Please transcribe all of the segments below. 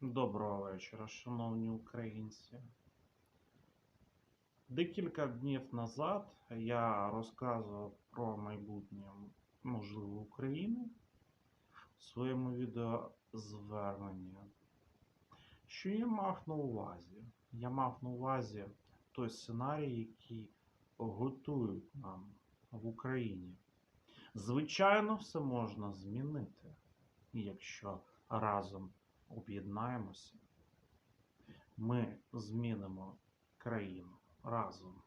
Доброго вечора, шановні українці. Декілька днів назад я розказував про майбутнє можливо України в своєму відеозверненні. Що я мав на увазі? Я мав на увазі той сценарій, який готують нам в Україні. Звичайно, все можна змінити, якщо разом об'єднаємося, ми змінимо країну разом.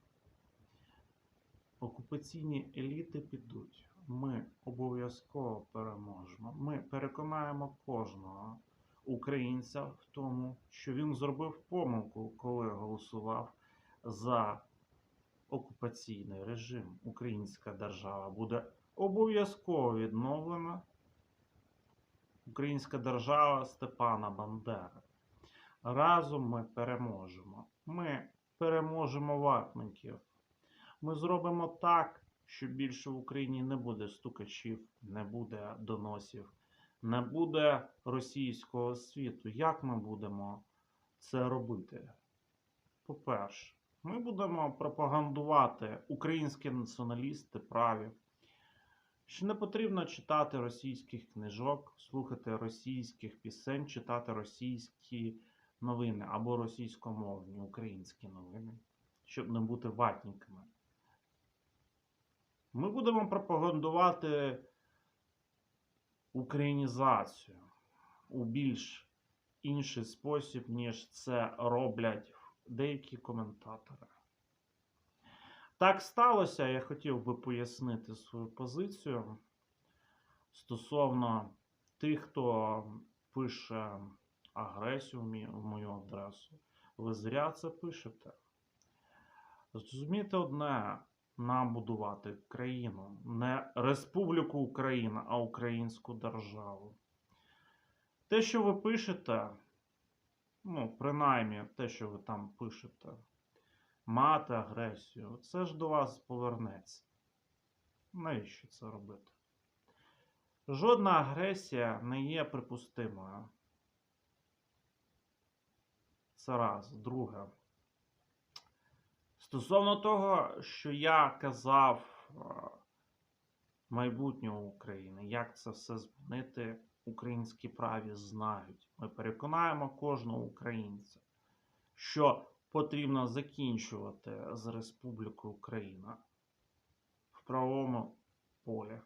Окупаційні еліти підуть. Ми обов'язково переможемо. Ми переконаємо кожного українця в тому, що він зробив помилку, коли голосував за окупаційний режим. Українська держава буде обов'язково відновлена Українська держава Степана Бандери. Разом ми переможемо. Ми переможемо ватників. Ми зробимо так, що більше в Україні не буде стукачів, не буде доносів, не буде російського світу. Як ми будемо це робити? По-перше, ми будемо пропагандувати українські націоналісти праві що не потрібно читати російських книжок, слухати російських пісень, читати російські новини або російськомовні українські новини, щоб не бути ватниками. Ми будемо пропагандувати українізацію у більш інший спосіб, ніж це роблять деякі коментатори. Так сталося, я хотів би пояснити свою позицію стосовно тих, хто пише агресію в мою адресу. Ви зря це пишете. Зрозумійте одне: нам будувати країну, не Республіку Україна, а українську державу. Те, що ви пишете, ну, принаймні те, що ви там пишете, мати агресію, це ж до вас повернеться. Навіщо це робити? Жодна агресія не є припустимою. Це раз. Друге. Стосовно того, що я казав е, майбутнього України, як це все змінити, українські праві знають. Ми переконаємо кожного українця, що потрібно закінчувати з Республікою Україна в правовому полі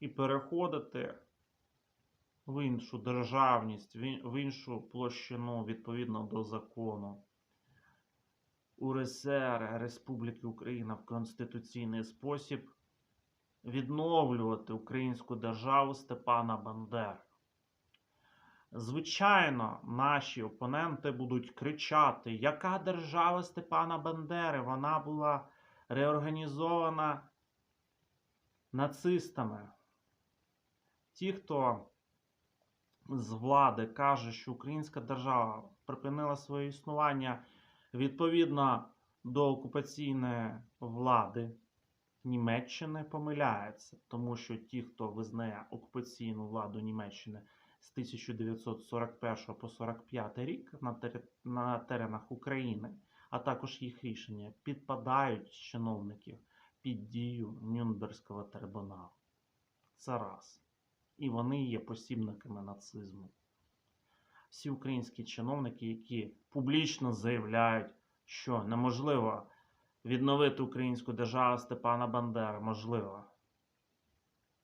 і переходити в іншу державність, в в іншу площину відповідно до закону. УРСР Республіки Україна в конституційний спосіб відновлювати українську державу Степана Бандери. Звичайно, наші опоненти будуть кричати, яка держава Степана Бандери? Вона була реорганізована нацистами. Ті, хто з влади каже, що українська держава припинила своє існування відповідно до окупаційної влади Німеччини, помиляється, тому що ті, хто визнає окупаційну владу Німеччини з 1941 по 45 рік на, теренах України, а також їх рішення підпадають чиновників під дію Нюрнберзького трибуналу. Це раз. І вони є посібниками нацизму. Всі українські чиновники, які публічно заявляють, що неможливо відновити українську державу Степана Бандери, можливо.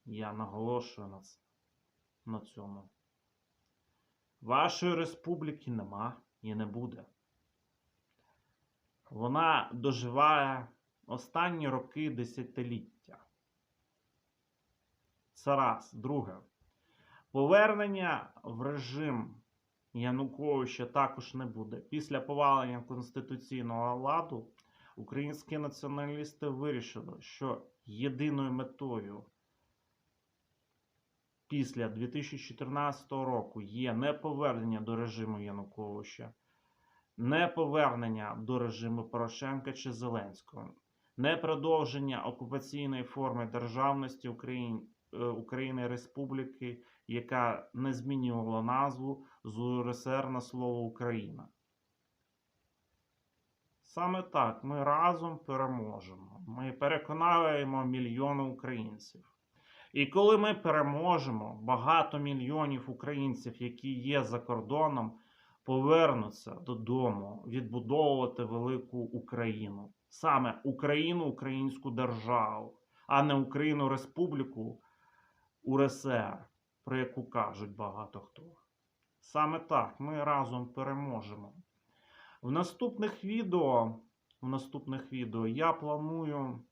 Я наголошую на, на цьому. Вашої республіки нема і не буде. Вона доживає останні роки десятиліття. Це раз. Друге. Повернення в режим Януковича також не буде. Після повалення конституційного ладу українські націоналісти вирішили, що єдиною метою після 2014 року є не повернення до режиму Януковича, не повернення до режиму Порошенка чи Зеленського, не продовження окупаційної форми державності Україн... е, України Республіки, яка не змінювала назву з УРСР на слово Україна. Саме так ми разом переможемо. Ми переконаємо мільйони українців. І коли ми переможемо, багато мільйонів українців, які є за кордоном, повернуться додому відбудовувати велику Україну. Саме Україну, українську державу, а не Україну Республіку УРСР, про яку кажуть багато хто. Саме так ми разом переможемо. В наступних відео, в наступних відео я планую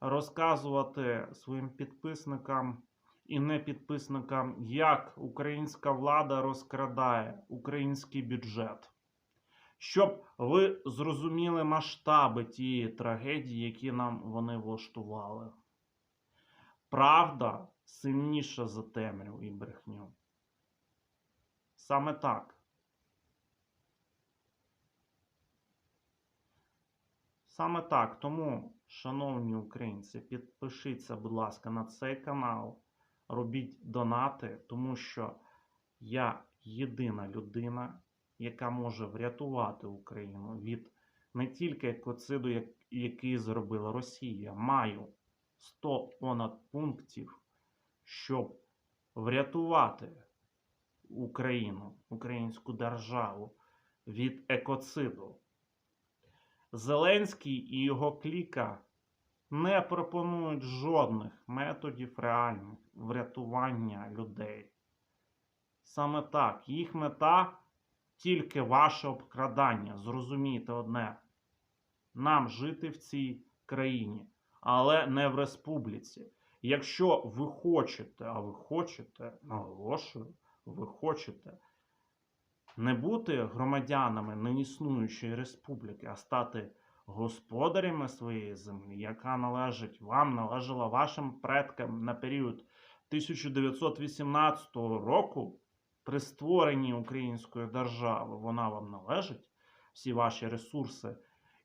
розказувати своїм підписникам і непідписникам, як українська влада розкрадає український бюджет. Щоб ви зрозуміли масштаби тієї трагедії, які нам вони влаштували. Правда сильніша за темряву і брехню. Саме так. Саме так. Тому, шановні українці, підпишіться, будь ласка, на цей канал, робіть донати, тому що я єдина людина, яка може врятувати Україну від не тільки екоциду, який зробила Росія. Маю 100 понад пунктів, щоб врятувати Україну, українську державу від екоциду. Зеленський і його кліка не пропонують жодних методів реальних врятування людей. Саме так, їх мета тільки ваше обкрадання. Зрозумійте одне. Нам жити в цій країні, але не в республіці. Якщо ви хочете, а ви хочете, наголошую, ви хочете не бути громадянами неіснуючої республіки, а стати господарями своєї землі, яка належить вам, належала вашим предкам на період 1918 року, при створенні української держави, вона вам належить, всі ваші ресурси,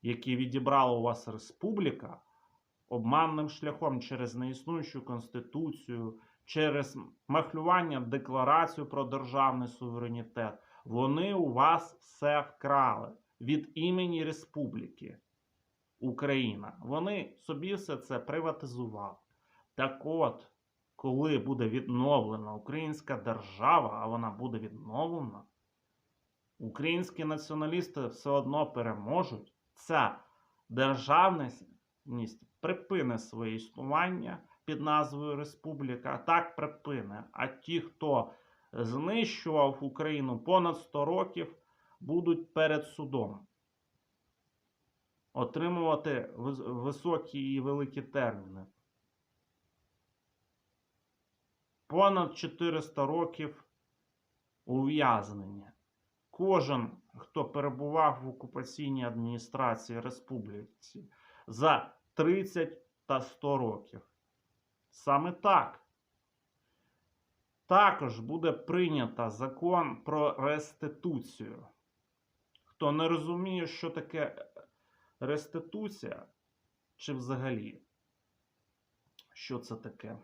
які відібрала у вас республіка, обманним шляхом через неіснуючу конституцію, через махлювання декларацію про державний суверенітет. Вони у вас все вкрали від імені Республіки Україна. Вони собі все це приватизували. Так от, коли буде відновлена українська держава, а вона буде відновлена, українські націоналісти все одно переможуть. Ця державність припине своє існування під назвою Республіка, так припине. А ті, хто знищував Україну понад 100 років, будуть перед судом отримувати високі і великі терміни. Понад 400 років ув'язнення. Кожен, хто перебував в окупаційній адміністрації республіці за 30 та 100 років. Саме так. Також буде прийнято закон про реституцію. Хто не розуміє, що таке реституція, чи взагалі, що це таке?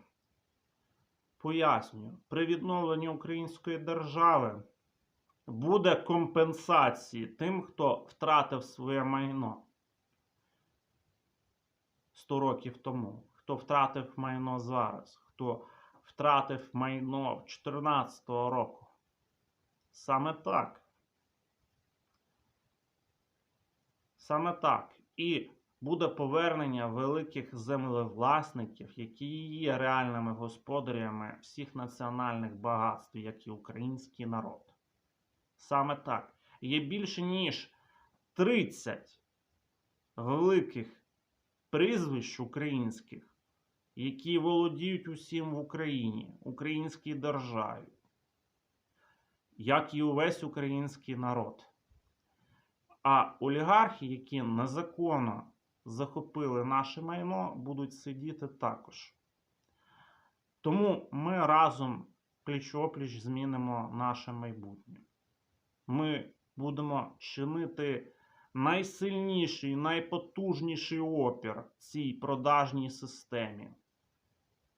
Пояснюю, при відновленні української держави буде компенсації тим, хто втратив своє майно 100 років тому, хто втратив майно зараз, хто втратив майно 2014 року. Саме так. Саме так. І буде повернення великих землевласників, які є реальними господарями всіх національних багатств, як і український народ. Саме так. Є більше ніж 30 великих прізвищ українських, які володіють усім в Україні, українській державі, як і увесь український народ. А олігархи, які незаконно захопили наше майно, будуть сидіти також. Тому ми разом пліч-опліч змінимо наше майбутнє. Ми будемо чинити найсильніший, найпотужніший опір цій продажній системі.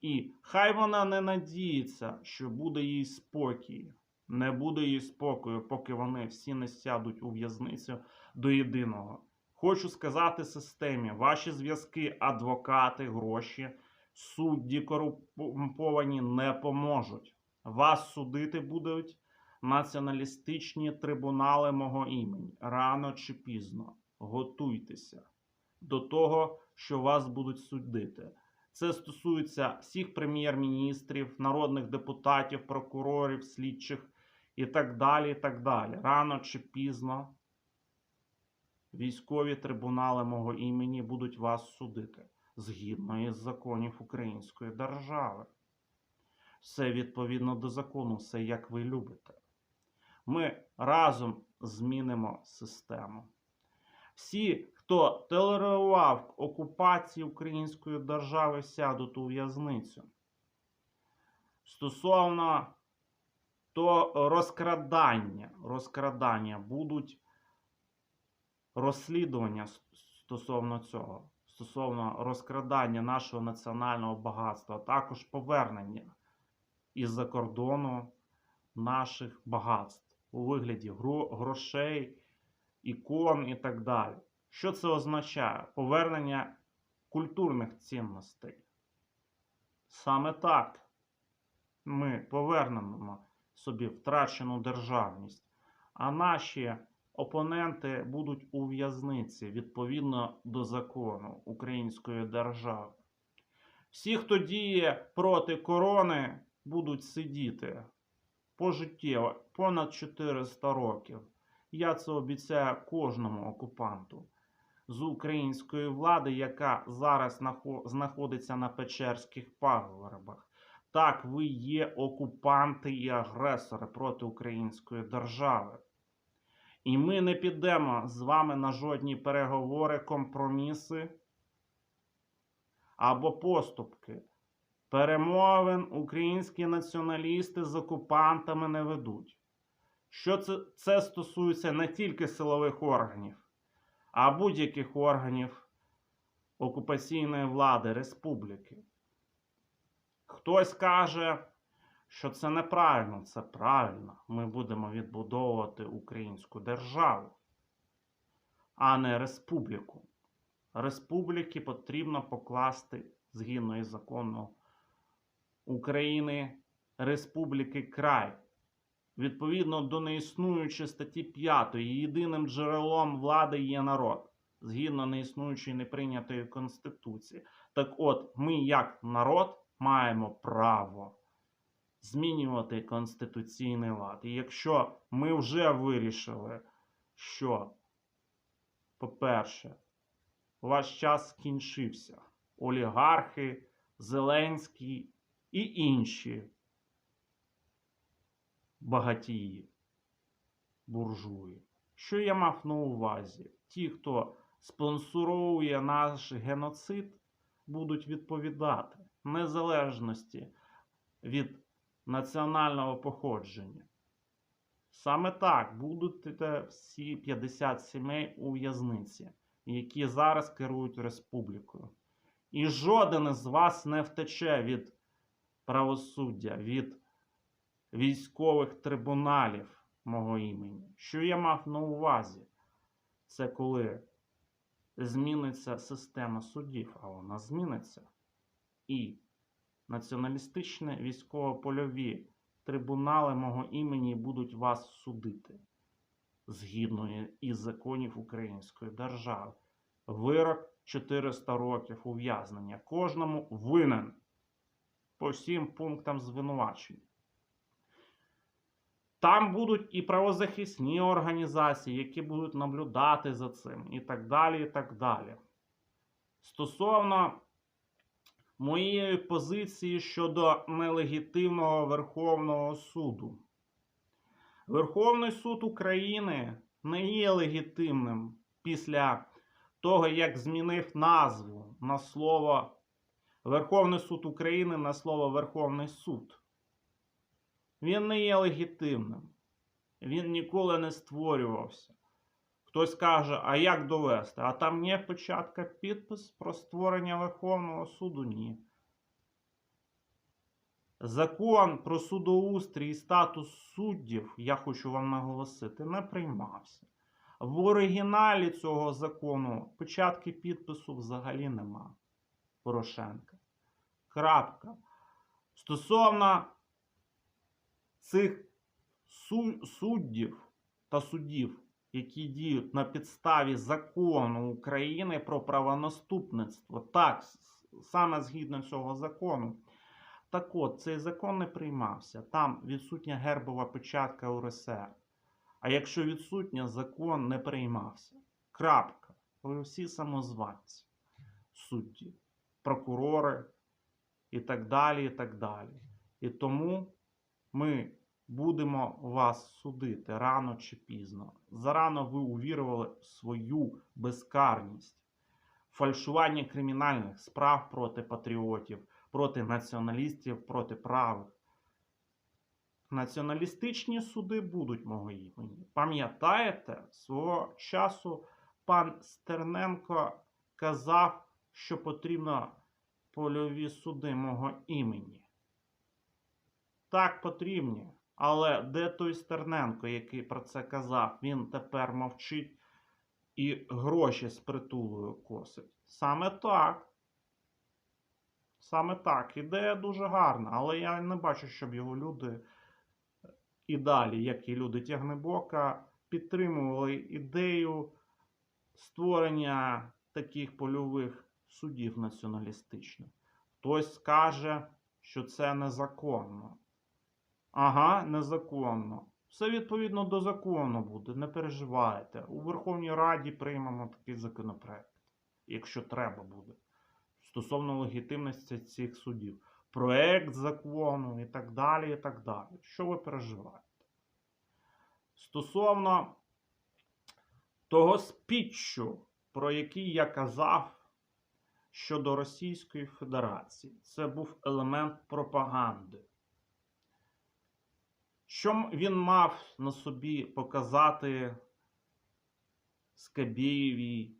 І хай вона не надіється, що буде їй спокій. Не буде їй спокою, поки вони всі не сядуть у в'язницю до єдиного. Хочу сказати системі: ваші зв'язки, адвокати, гроші, судді корумповані не поможуть. Вас судити будуть націоналістичні трибунали мого імені. Рано чи пізно. Готуйтеся до того, що вас будуть судити. Це стосується всіх прем'єр-міністрів, народних депутатів, прокурорів, слідчих і так далі. і так далі. Рано чи пізно військові трибунали мого імені будуть вас судити згідно із законів Української держави. Все відповідно до закону, все як ви любите. Ми разом змінимо систему. Всі, хто толерував окупацію Української держави, сядуть у в'язницю. Стосовно то розкрадання, розкрадання будуть розслідування стосовно цього, стосовно розкрадання нашого національного багатства, а також повернення із-за кордону наших багатств у вигляді грошей, ікон і так далі. Що це означає? Повернення культурних цінностей. Саме так ми повернемо собі втрачену державність, а наші опоненти будуть у в'язниці відповідно до закону Української держави. Всі, хто діє проти корони, будуть сидіти пожиттєво понад 400 років. Я це обіцяю кожному окупанту з української влади, яка зараз знаходиться на Печерських пагорбах. Так, ви є окупанти і агресори проти української держави. І ми не підемо з вами на жодні переговори, компроміси або поступки. Перемовин українські націоналісти з окупантами не ведуть. Що це, це стосується не тільки силових органів, а будь-яких органів окупаційної влади республіки. Хтось каже, що це неправильно, це правильно. Ми будемо відбудовувати українську державу, а не республіку. Республіки потрібно покласти згідно із законом України Республіки Край. Відповідно до неіснуючої статті 5, єдиним джерелом влади є народ, згідно неіснуючої неприйнятої Конституції. Так от, ми, як народ, маємо право змінювати конституційний лад. І якщо ми вже вирішили, що, по-перше, ваш час скінчився, олігархи, Зеленський і інші багатії, буржуї. Що я мав на увазі? Ті, хто спонсорує наш геноцид, будуть відповідати незалежності від національного походження. Саме так будуть всі 50 сімей у в'язниці, які зараз керують республікою. І жоден із вас не втече від правосуддя, від військових трибуналів мого імені. Що я мав на увазі? Це коли зміниться система судів, а вона зміниться. І націоналістичні військово-польові трибунали мого імені будуть вас судити згідно із законів Української держави. Вирок 400 років ув'язнення. Кожному винен по всім пунктам звинувачень. Там будуть і правозахисні організації, які будуть наблюдати за цим, і так далі. і так далі. Стосовно моєї позиції щодо нелегітимного Верховного суду. Верховний суд України не є легітимним після того, як змінив назву на слово Верховний суд України на слово Верховний суд. Він не є легітимним. Він ніколи не створювався. Хтось каже, а як довести? А там є початка підпис про створення Верховного суду? Ні. Закон про судоустрій і статус суддів, я хочу вам наголосити, не приймався. В оригіналі цього закону печатки підпису взагалі нема. Порошенка. Крапка. Стосовно цих суддів та судів, які діють на підставі закону України про правонаступництво, так, саме згідно цього закону. Так от, цей закон не приймався. Там відсутня гербова печатка УРСР. А якщо відсутня, закон не приймався. Крапка. Ви всі самозванці, судді, прокурори і так далі. І так далі. І тому ми будемо вас судити рано чи пізно. Зарано ви увірували в свою безкарність, фальшування кримінальних справ проти патріотів, проти націоналістів, проти правих. Націоналістичні суди будуть мого імені. Пам'ятаєте, свого часу пан Стерненко казав, що потрібно польові суди мого імені. Так, потрібні. Але де той Стерненко, який про це казав? Він тепер мовчить і гроші з притулою косить. Саме так. Саме так. Ідея дуже гарна, але я не бачу, щоб його люди і далі, як і люди Тягнебока, підтримували ідею створення таких польових судів націоналістичних. Хтось скаже, що це незаконно. Ага, незаконно. Все відповідно до закону буде, не переживайте. У Верховній Раді приймемо такий законопроект, якщо треба буде. Стосовно легітимності цих судів. Проект закону і так далі. і так далі. Що ви переживаєте? Стосовно того спіччю, про який я казав щодо Російської Федерації, це був елемент пропаганди. Що він мав на собі показати Скабєєві,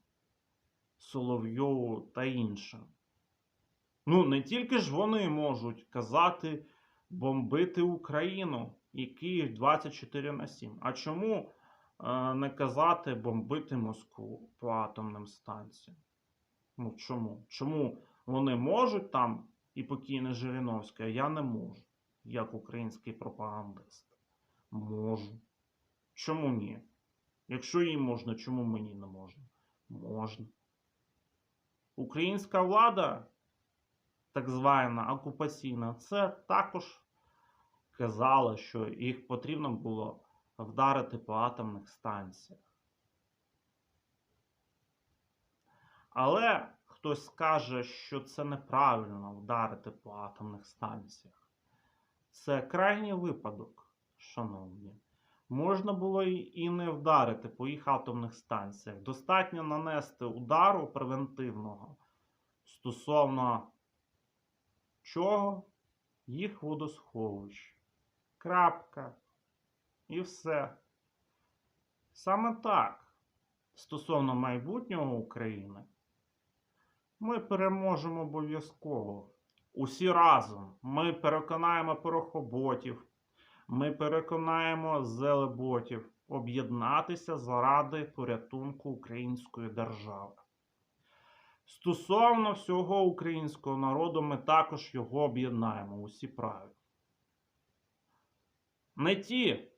Соловйову та іншим? Ну, не тільки ж вони можуть казати бомбити Україну і Київ 24 на 7. А чому е, не казати бомбити Москву по атомним станціям? Ну чому? Чому вони можуть там і покійне Жириновське, а я не можу, як український пропагандист? Можу. Чому ні? Якщо їм можна, чому мені не можна? Можна. Українська влада, так звана окупаційна, це також казала, що їх потрібно було вдарити по атомних станціях. Але хтось скаже, що це неправильно вдарити по атомних станціях. Це крайній випадок, шановні. Можна було і не вдарити по їх атомних станціях. Достатньо нанести удару превентивного стосовно чого? Їх водосховищ. Крапка. І все. Саме так. Стосовно майбутнього України, ми переможемо обов'язково. Усі разом. Ми переконаємо порохоботів, ми переконаємо зелеботів об'єднатися заради порятунку української держави. Стосовно всього українського народу, ми також його об'єднаємо усі праві. Не ті,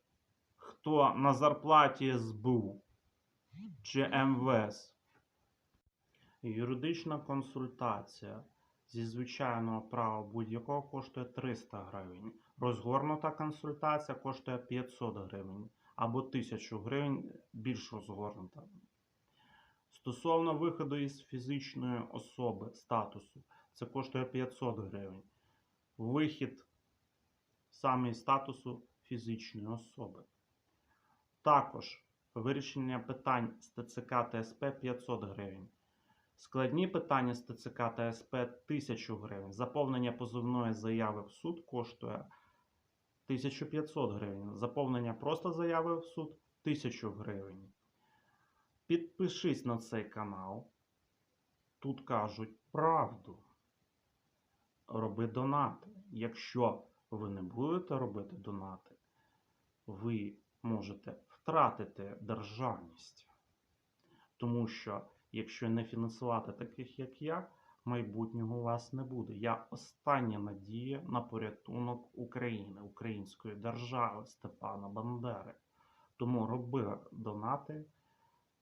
хто на зарплаті СБУ чи МВС. Юридична консультація зі звичайного права будь-якого коштує 300 гривень. Розгорнута консультація коштує 500 гривень або 1000 гривень більш розгорнута. Стосовно виходу із фізичної особи статусу, це коштує 500 гривень. Вихід саме із статусу фізичної особи. Також вирішення питань з ТЦК та СП 500 гривень. Складні питання з ТЦК та СП 1000 гривень. Заповнення позовної заяви в суд коштує 1500 гривень. Заповнення просто заяви в суд 1000 гривень. Підпишись на цей канал. Тут кажуть правду. Роби донати. Якщо ви не будете робити донати, ви можете втратити державність. Тому що, якщо не фінансувати таких, як я, майбутнього у вас не буде. Я остання надія на порятунок України, української держави Степана Бандери. Тому роби донати.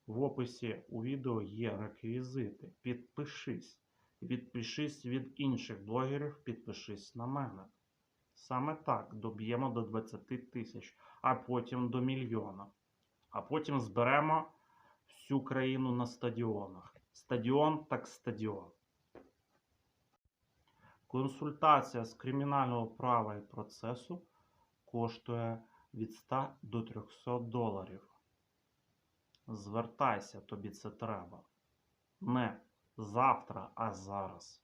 В описі у відео є реквізити. Підпишись. Відпишись від інших блогерів, підпишись на мене. Саме так доб'ємо до 20 тисяч, а потім до мільйона. А потім зберемо всю країну на стадіонах. Стадіон так стадіон. Консультація з кримінального права і процесу коштує від 100 до 300 доларів. Звертайся, тобі це треба. Не завтра, а зараз.